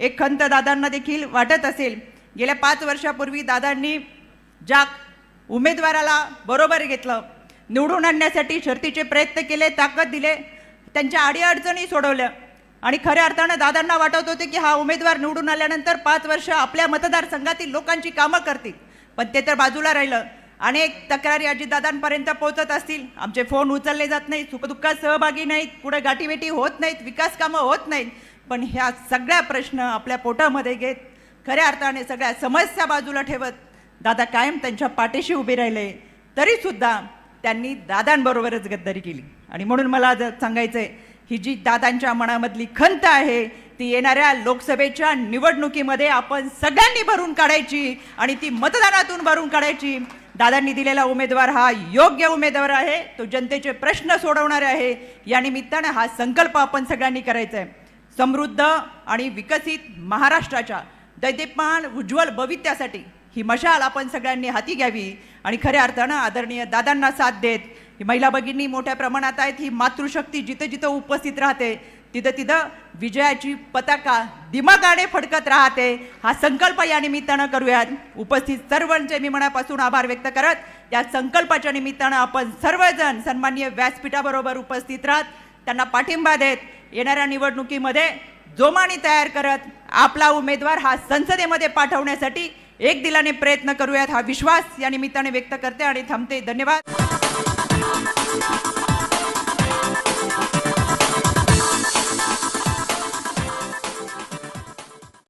एक खंत दादांना देखील वाटत असेल. गेल्या पाच वर्षापूर्वी दादांनी ज्या उमेदवाराला बरोबर घेतलं निवडून आणण्यासाठी शर्तीचे प्रयत्न केले ताकद दिले त्यांच्या अडीअडचणी सोडवल्या आणि खऱ्या अर्थानं दादांना वाटत होते की हा उमेदवार निवडून आल्यानंतर पाच वर्ष आपल्या मतदारसंघातील लोकांची कामं करतील. पण ते तर बाजूला राहिलं. अनेक तक्रारी अजितदादांपर्यंत पोहोचत असतील. आमचे फोन उचलले जात नाहीत. सुखदुःखात सहभागी नाहीत. पुढे गाठीभेटी होत नाहीत. विकास कामं होत नाहीत. पण ह्या सगळ्या प्रश्न आपल्या पोटामध्ये घेत खऱ्या अर्थाने सगळ्या समस्या बाजूला ठेवत दादा कायम त्यांच्या पाठीशी उभे राहिले. तरीसुद्धा त्यांनी दादांबरोबरच गद्दारी केली. आणि म्हणून मला जर सांगायचं आहे ही जी दादांच्या मनामधली खंत आहे ती येणाऱ्या लोकसभेच्या निवडणुकीमध्ये आपण सगळ्यांनी भरून काढायची आणि ती मतदानातून भरून काढायची. दादांनी दिलेला उमेदवार हा योग्य उमेदवार आहे तो जनतेचे प्रश्न सोडवणारे आहे. या निमित्तानं हा संकल्प आपण सगळ्यांनी करायचा आहे समृद्ध आणि विकसित महाराष्ट्राच्या दैदेपान उज्ज्वल भवित्यासाठी ही मशाल आपण सगळ्यांनी हाती घ्यावी आणि खऱ्या अर्थानं आदरणीय दादांना साथ देत ही महिला भगिनी मोठ्या प्रमाणात आहेत ही मातृशक्ती जिथं जिथं उपस्थित राहते तिथं तिथं विजयाची पताका दिमागाने फडकत राहते. हा संकल्प या निमित्तानं करूयात. उपस्थित सर्वांचे मी मनापासून आभार व्यक्त करत या संकल्पाच्या निमित्तानं आपण सर्वजण सन्माननीय व्यासपीठाबरोबर उपस्थित राहत त्यांना पाठिंबा देत येणाऱ्या निवडणुकीमध्ये जोमाने तयार करत आपला उमेदवार हा संसदेमध्ये पाठवण्यासाठी एक दिलाने प्रयत्न करूयात हा विश्वास या निमित्ताने व्यक्त करते आणि थांबते. धन्यवाद.